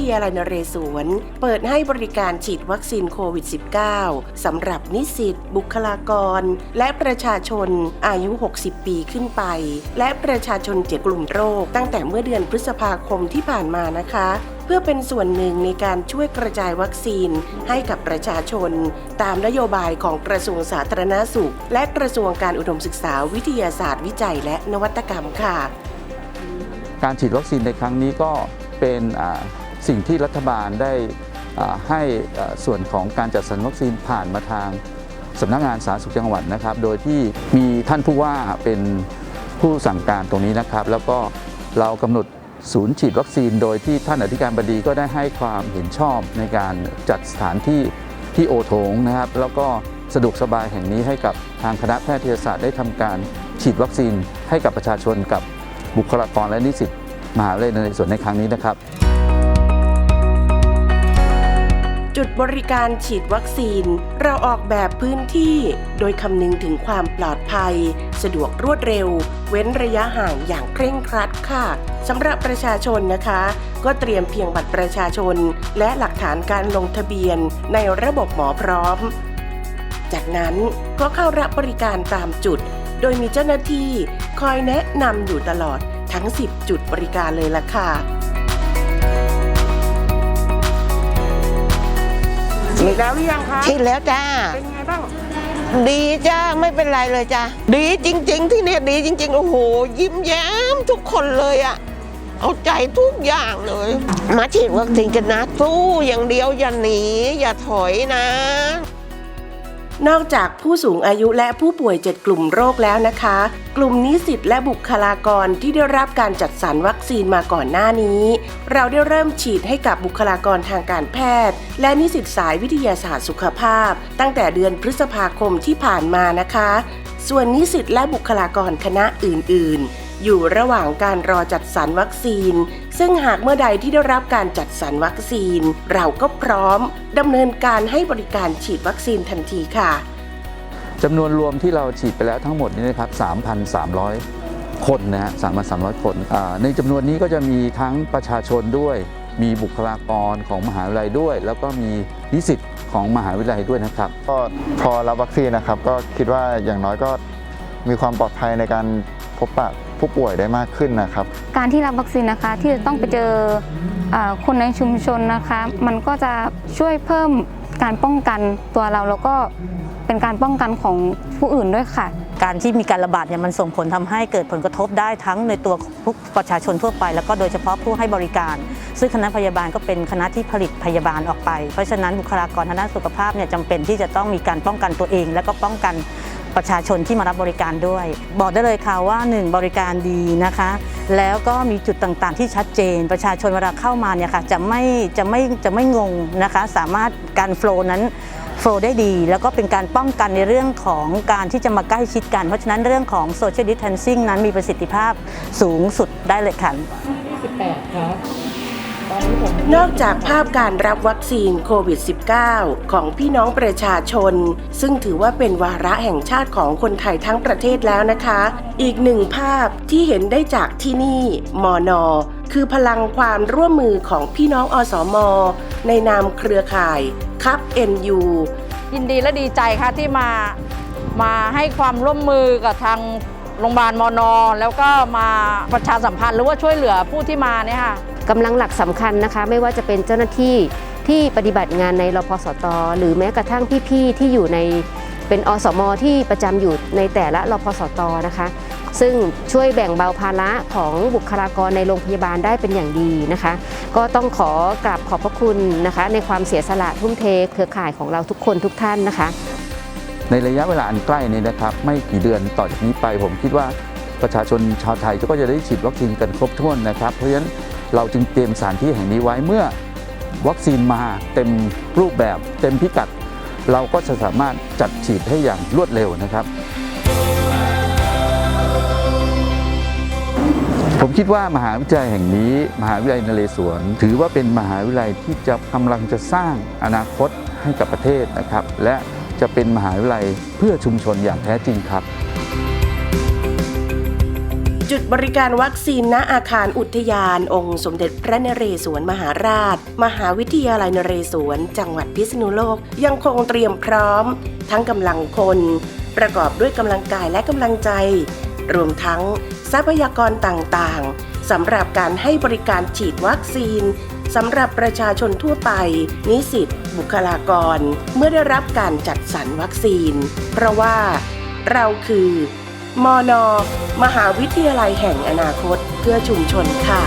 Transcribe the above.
ทยาลัยนเรศวร เปิดให้บริการฉีดวัคซีนโควิด -19 สำหรับนิสิต บุคลากร และประชาชนอายุ 60 ปีขึ้นไป และประชาชนเจ็ดกลุ่มโรค ตั้งแต่เมื่อเดือนพฤษภาคมที่ผ่านมานะคะเพื่อเป็นส่วนหนึ่งในการช่วยกระจายวัคซีนให้กับประชาชน ตามนโยบายของกระทรวงสาธารณาสุข และกระทรวงการอุดมศึกษาวิทยาศาสตร์วิจัยและนวัตกรรมค่ะ การฉีดวัคซีนในครั้งนี้ก็เป็น สิ่งที่รัฐบาลได้ให้ส่วนของการจัดสรรวัคซีนผ่านมาทางสำนักงานสาธารณสุขจังหวัดนะครับ โดยที่มีท่านผู้ว่าเป็นผู้สั่งการตรงนี้นะครับ แล้วก็เรากำหนดศูนย์ฉีดวัคซีน โดยที่ท่านอธิการบดีก็ได้ให้ความเห็นชอบในการจัดสถานที่ที่โอโถงนะครับ แล้วก็สะดวกสบายแห่งนี้ให้กับทางคณะแพทยศาสตร์ได้ทำการฉีดวัคซีนให้กับประชาชนกับบุคลากรและนิสิตมหาวิทยาลัยในส่วนในครั้งนี้นะครับ จุดบริการฉีดวัคซีน เราออกแบบพื้นที่ โดยคำนึงถึงความปลอดภัย สะดวกรวดเร็ว เว้นระยะห่างอย่างเคร่งครัดค่ะสำหรับประชาชนนะคะ ก็เตรียมเพียงบัตรประชาชน และหลักฐานการลงทะเบียนในระบบหมอพร้อม จากนั้นก็เข้ารับบริการตามจุด โดยมีเจ้าหน้าที่คอยแนะนำอยู่ตลอดทั้ง 10 จุดบริการเลยล่ะค่ะ ฉีดแล้วหรือยังคะฉีดแล้วจ้า เป็นไงบ้างดีจ้าไม่เป็นไรเลยจ้าดีจริง ๆ ที่เนี่ยดีจริง ๆ โอ้โห ยิ้มแย้มทุกคนเลยอะเอาใจทุกอย่างเลย มาฉีดวัคซีนกันนะสู้อย่างเดียวอย่าหนีอย่าถอยนะ นอกจากผู้สูงอายุและผู้ป่วย 7 กลุ่มโรคแล้วนะคะ กลุ่มนิสิตและบุคลากรที่ได้รับการจัดสรรวัคซีนมาก่อนหน้านี้ เราได้เริ่มฉีดให้กับบุคลากรทางการแพทย์ และนิสิตสายวิทยาศาสตร์สุขภาพ ตั้งแต่เดือนพฤษภาคมที่ผ่านมานะคะ ส่วนนิสิตและบุคลากรคณะอื่น ๆอยู่ระหว่างการรอจัดสรรวัคซีน ซึ่งหากเมื่อใดที่ได้รับการจัดสรรวัคซีน เราก็พร้อมดำเนินการให้บริการฉีดวัคซีนทันทีค่ะจำนวนรวมที่เราฉีดไปแล้วทั้งหมดนี้นะครับ 3,300 คนนะฮะ 3,300 คน ในจำนวนนี้ก็จะมีทั้งประชาชนด้วย มีบุคลากรของมหาวิทยาลัยด้วย แล้วก็มีนิสิตของมหาวิทยาลัยด้วยนะครับ ก็พอรับวัคซีนนะครับ ก็คิดว่าอย่างน้อยก็มีความปลอดภัยในการพบปะผู้ป่วยได้มากขึ้นนะครับ การที่รับวัคซีนนะคะที่จะต้องไปเจอเออคนในชุมชนนะคะ มันก็จะช่วยเพิ่มการป้องกันตัวเราแล้วก็เป็นการป้องกันของผู้อื่นด้วยค่ะ การที่มีการระบาดเนี่ยมันส่งผลทำให้เกิดผลกระทบได้ทั้งในตัวผู้ประชาชนทั่วไป แล้วก็โดยเฉพาะผู้ให้บริการ ซึ่งคณะพยาบาลก็เป็นคณะที่ผลิตพยาบาลออกไป เพราะฉะนั้นบุคลากรทางด้านสุขภาพเนี่ยจำเป็นที่จะต้องมีการป้องกันตัวเอง และก็ป้องกันประชาชนที่มารับบริการด้วย บอกได้เลยค่ะว่า 1 บริการดีนะคะ แล้วก็มีจุดต่างๆ ที่ชัดเจน ประชาชนเวลาเข้ามาเนี่ยค่ะจะไม่จะไม่จะไม่งงนะคะ สามารถการโฟล์นั้น โฟลว์ได้ดี แล้วก็เป็นการป้องกันในเรื่องของการที่จะมาใกล้ชิดกัน เพราะฉะนั้นเรื่องของ social distancing นั้นมีประสิทธิภาพสูงสุดได้เลยค่ะนอกจากภาพการรับวัคซีนโควิด -19 ของพี่น้องประชาชน ซึ่งถือว่าเป็นวาระแห่งชาติของคนไทยทั้งประเทศแล้วนะคะ อีกหนึ่งภาพที่เห็นได้จากที่นี่มอนอ คือพลังความร่วมมือของพี่น้องอสม ในนามเครือข่ายคับ NU ยินดีและดีใจค่ะที่มามาให้ความร่วมมือกับทางโรงพยาบาลมอนอแล้วก็มาประชาสัมพันธ์หรือว่าช่วยเหลือผู้ที่มาเนี่ยค่ะกำลังหลักสำคัญนะคะ ไม่ว่าจะเป็นเจ้าหน้าที่ที่ปฏิบัติงานในรพสต หรือแม้กระทั่งพี่ๆที่อยู่ในเป็นอสมที่ประจำอยู่ในแต่ละรพสตนะคะ ซึ่งช่วยแบ่งเบาภาระของบุคลากรในโรงพยาบาลได้เป็นอย่างดีนะคะ ก็ต้องขอกราบขอบพระคุณนะคะ ในความเสียสละทุ่มเทเครือข่ายของเราทุกคนทุกท่านนะคะ ในระยะเวลาอันใกล้นี้นะครับ ไม่กี่เดือนต่อจากนี้ไปผมคิดว่าประชาชนชาวไทยก็จะได้ฉีดวัคซีนกันครบถ้วนนะครับ เพราะฉะนั้นเราจึงเตรียมสถานที่แห่งนี้ไว้เมื่อวัคซีนมาเต็มรูปแบบเต็มพิกัด เราก็จะสามารถจัดฉีดให้อย่างรวดเร็วนะครับ ผมคิดว่ามหาวิทยาลัยแห่งนี้ มหาวิทยาลัยนเรศวร ถือว่าเป็นมหาวิทยาลัยที่จะกำลังจะสร้างอนาคตให้กับประเทศนะครับ และจะเป็นมหาวิทยาลัยเพื่อชุมชนอย่างแท้จริงครับจุดบริการวัคซีนณอาคารอุทยาน องค์สมเด็จพระนเรศวรมหาราช มหาวิทยาลัยนเรศวร จังหวัดพิษณุโลก ยังคงเตรียมพร้อม ทั้งกำลังคน ประกอบด้วยกำลังกายและกำลังใจ รวมทั้ง ทรัพยากรต่างๆสำหรับการให้บริการฉีดวัคซีนสำหรับประชาชนทั่วไป นิสิต บุคลากร เมื่อได้รับการจัดสรรวัคซีน เพราะว่าเราคือ มอนอมหาวิทยาลัยแห่งอนาคตเพื่อชุมชนค่ะ